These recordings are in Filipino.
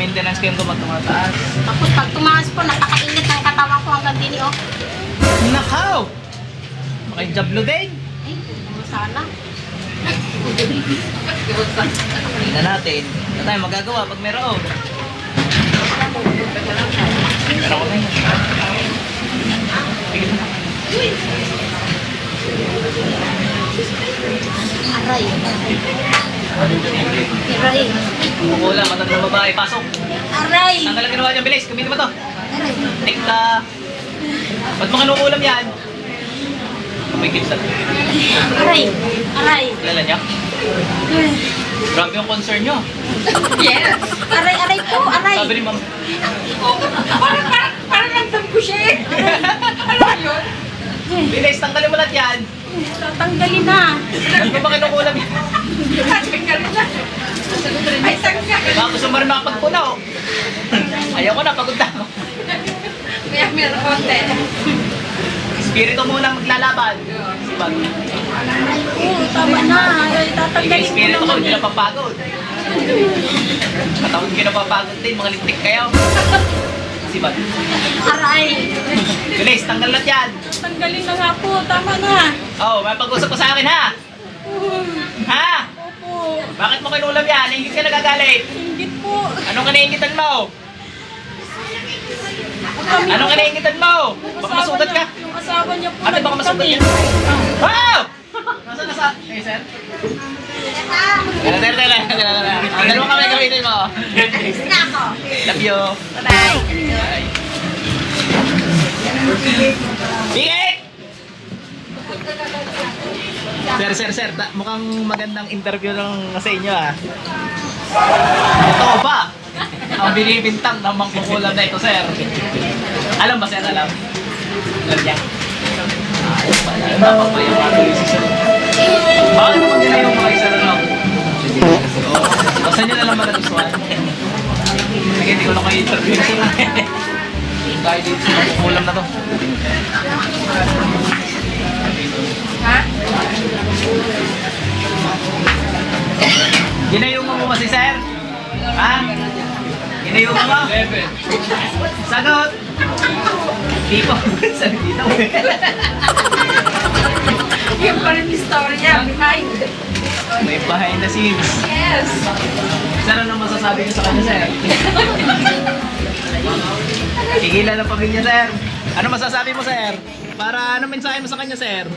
maintenance kayong tumataas. Tapos pag tumaas po, napakainit ng katawan ko hanggang dini, oh. Nakaw! Makijablo din. Ay, sana. Tingnan natin. Ano tayo magagawa pag meron? Meron ko na yun. Aray. Aray. Kukula, matandang babae. Pasok. Aray. Ang ginawa niya. Bilis, gamitin mo to. Aray. Tikta. Ba't mo kinukulam yan? May gipsan. Aray. Aray. Kilala niya? Grabe yung concern niyo. Yes. Aray, aray po, aray. Sabi ni ma'am, Parang, parang, parang nagdam ko siya eh. Ano yun? bilis, tanggalin mo lahat yan. Tatanggalin na. Mo ba kinukulam yan? Tanggal na. Ay, tanggal. Baka gusto mo rin makapagpunaw. Ayaw ko na, pagod na ako. Kaya meron konti. Espiritu muna maglalaban. Sipag. Oo, tama na. Tatanggalin ko espiritu ko, hindi eh. na papagod. Katawag ko napapagod din, mga lintik kayo. Sipag. Aray. Bilis, tanggal lahat yan. Tanggalin na nga po, tama na. Oh, may pag-usap ko sa akin ha. Ha? Bakit mo kinulam yan? Ingit ka nagagalit. Ingit po. Anong kinaingitan mo? Kami Anong kinaingitan mo? Yung Baka asawa masugat ka. niya- Yung asawa niya po. Ate, baka masugat nagkami. yan. Wow! Nasaan nasa? Eh, sir? Tara, tara, tara. tara, tara. Ang dalawa kami gamitin mo. Na ako. Love you. Bye. Bye. Bigit! Sir, sir, sir. Ta- mukhang magandang interview lang sa inyo ah. Ito ba? Ang binibintang ng mangkukulam na ito, sir. Alam ba, sir? Alam? Alam niya? Ayos pala. Dapat pa yung mga tuloy si sir. Bakit naman nila yung mga isa na lang? Oo. Basta nyo na lang managustuhan. Sige, hindi ko na kayo interview na sila. Dahil dito sa mangkukulam na to. Ha? Ginayuma mo ba si sir? Ha? Ginayuma mo? Sagot! Di po. Sabi dito. Yung pa rin yung story niya. Behind. May behind the scenes. Yes. Sir, ano masasabi niyo sa kanya, sir? Tigilan ng pamilya, sir. Ano masasabi mo, sir? Para ano mensahe mo sa kanya, sir?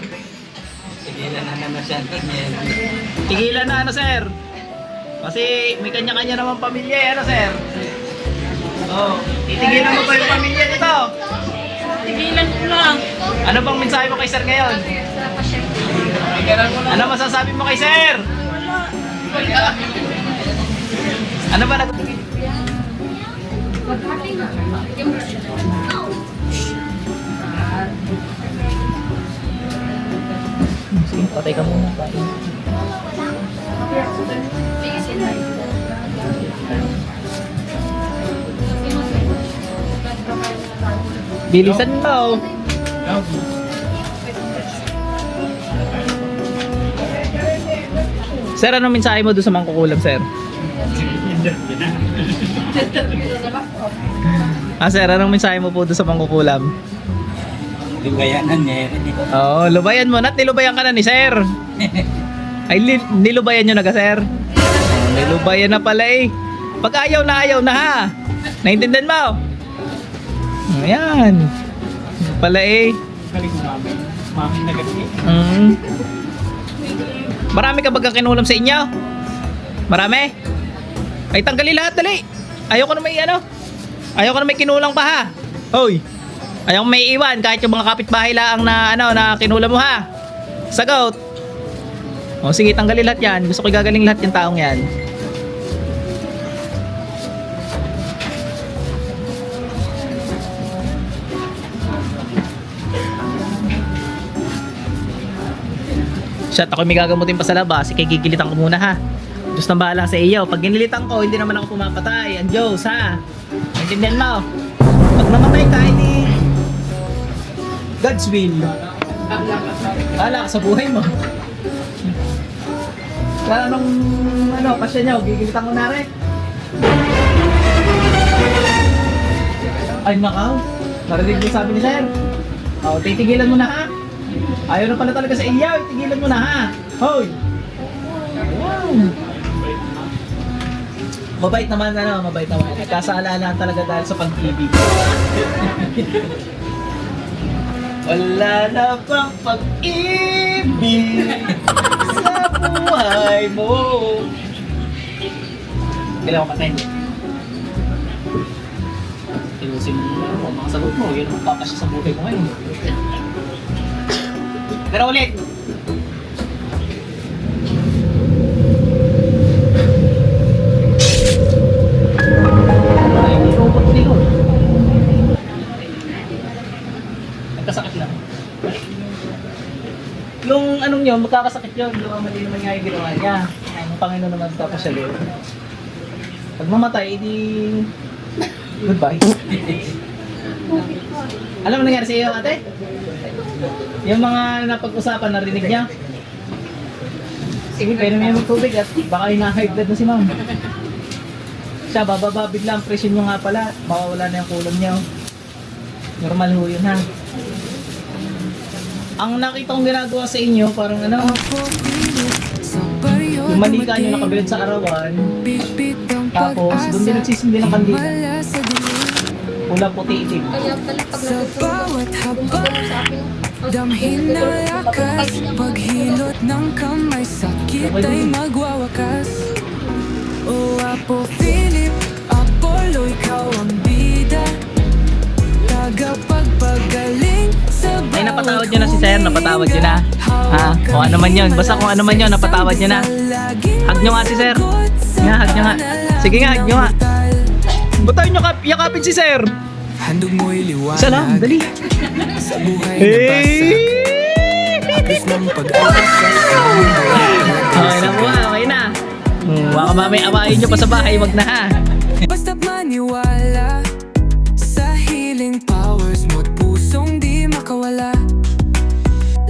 Tigilan na naman siya. Tigilan na, ano, sir? Kasi may kanya-kanya naman pamilya, eh, ano, sir? Oh, titigilan mo ba yung pamilya nito? Tigilan ko lang. Ano bang mensahe mo kay sir ngayon? Ano masasabi mo kay sir? Ano ba nag... patay ka muna. Patay. Bilisan mo. Sir, anong mensahe mo doon sa mangkukulam, sir? ah, sir, anong mensahe mo po doon sa mangkukulam? Lugayanan niya. Oo, lubayan mo na. at Nilubayan ka na ni sir. Ay, li- nilubayan nyo na ka, sir? Oh, nilubayan na pala eh. Pag ayaw na ayaw na ha. Naintindihan mo? Ayan. Pala eh. Galing mami. Mami na galing. Mm. Marami ka bagang kinulam sa inyo? Marami? Ay, tanggalin lahat, dali. Ayoko na may ano. Ayoko na may kinulang pa ha. Hoy. Ayoko may iwan kahit yung mga kapitbahay lang na ano na kinulam mo ha. Sagot. O sige, tanggalin lahat yan. Gusto ko gagaling lahat yung taong yan. Shot, ako may gagamutin pa sa labas. Ikigigilitan ko muna ha. Diyos na bahala sa iyo. Pag ginilitan ko, hindi naman ako pumapatay. Ang Diyos ha. Naintindihan mo? Pag namatay ka, hindi God's will. Bahala ka sa buhay mo. Kaya nung ano, pasya niyo, gigilitan ko na rin. Ay, nakaw. Narinig mo sabi ni Sir. Oh, titigilan mo na ha. Ayaw na pala talaga sa iyaw. Tigilan mo na ha. Hoy! Wow! Mabait naman, ano, mabait naman. Kasaalaan talaga dahil sa pag-ibig. Wala na pang pag-ibig sa buhay mo. Kailangan ka tayo. Tinusin mo ang mga sagot mo. Yun ang papasya sa buhay mo ngayon. Pero ulit. Yun, magkakasakit yun. Yung mali naman nga yung ginawa niya. Ang Panginoon naman tapos siya yun. Pag mamatay, edi... Goodbye. Alam mo nangyari sa iyo, ate? Yung mga napag-usapan, narinig niya? Sige, pero may tubig at baka hina-high blood na si ma'am. Siya, bababa bigla ang presyon niyo nga pala. Mawawala na yung kulang niya. oh. Normal ho yun ha. Ang nakita kong ginagawa sa inyo, parang ano, yung manika nyo nakabilad sa arawan, tapos doon din nagsisindi ng kandila. Pula puti itim. Kaya pala pag Sa bawat habang sa akin, Damhin na lakas Paghilot ng kamay Sakit ay magwawakas. O Apo Philip Apollo, ikaw ang bida. Tagapagpagaling Ay, napatawad nyo na si Sir, napatawad nyo na. Ha? O ano man yun, basta kung ano man yun, napatawad nyo na. Hug nyo nga si Sir. Nga, hug nyo nga. Sige nga, hug nyo nga. Ba't tayo nyo kap- yakapin si Sir? Handog Isa lang, dali. Sa buhay na Hey! basag Apis ng pag-asa Okay na po, okay na. Baka mamaya awayin nyo pa sa bahay, wag na ha.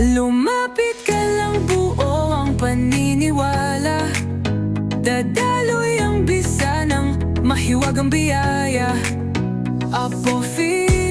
Lumapit ka lang buo ang paniniwala. Dadaloy ang bisa ng mahiwagang biyaya. Apo Philip